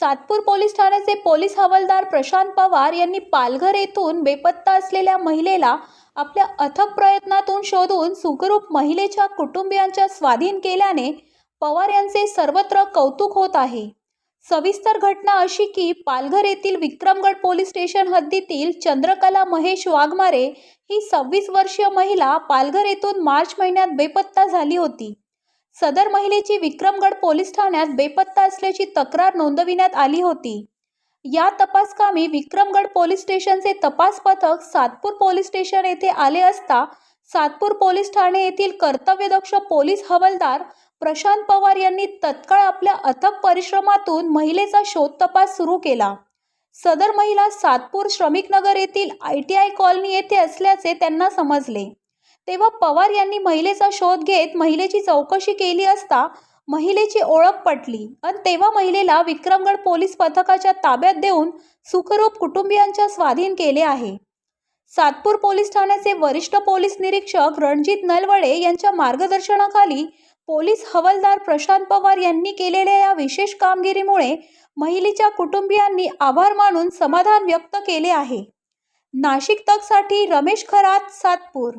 Satpur police ठाण्याचे police हवालदार प्रशांत पवार यांनी पालघर येथून बेपत्ता असलेल्या महिलेला आपल्या अथक प्रयत्नातून शोधून सुखरूप महिलेच्या कुटुंबियांच्या स्वाधीन केल्याने पवार यांचे सर्वत्र कौतुक होत आहे. सविस्तर घटना अशी की पालघर येथील विक्रमगड पोलीस स्टेशन हद्दीतील चंद्रकला महेश वाघमारे ही सव्वीस वर्षीय महिला पालघर येथून मार्च महिन्यात बेपत्ता झाली होती. सदर महिलेची विक्रमगड पोलीस ठाण्यात बेपत्ता असल्याची तक्रार नोंदविण्यात आली होती. या तपासकामी विक्रमगड पोलीस स्टेशनचे तपास पथक सातपूर पोलीस स्टेशन येथे आले असता सातपूर पोलीस ठाणे येथील कर्तव्यदक्ष पोलीस हवालदार प्रशांत पवार यांनी तत्काळ आपल्या अथक परिश्रमातून महिलेचा शोध तपास सुरू केला. सदर महिला सातपूर श्रमिक नगर येथील आय टी आय कॉलनी येथे असल्याचे त्यांना समजले. तेव्हा पवार यांनी महिलेचा शोध घेत महिलेची चौकशी केली असता महिलेची ओळख पटली. आणि तेव्हा महिलेला विक्रमगड पोलीस पथकाच्या ताब्यात देऊन सुखरूप कुटुंबियांच्या स्वाधीन केले आहे. सातपूर पोलीस ठाण्याचे वरिष्ठ पोलीस निरीक्षक रणजित नलवडे यांच्या मार्गदर्शनाखाली पोलीस हवालदार प्रशांत पवार यांनी केलेल्या या विशेष कामगिरीमुळे महिलेच्या कुटुंबियांनी आभार मानून समाधान व्यक्त केले आहे. नाशिक तकसाठी रमेश खरात सातपूर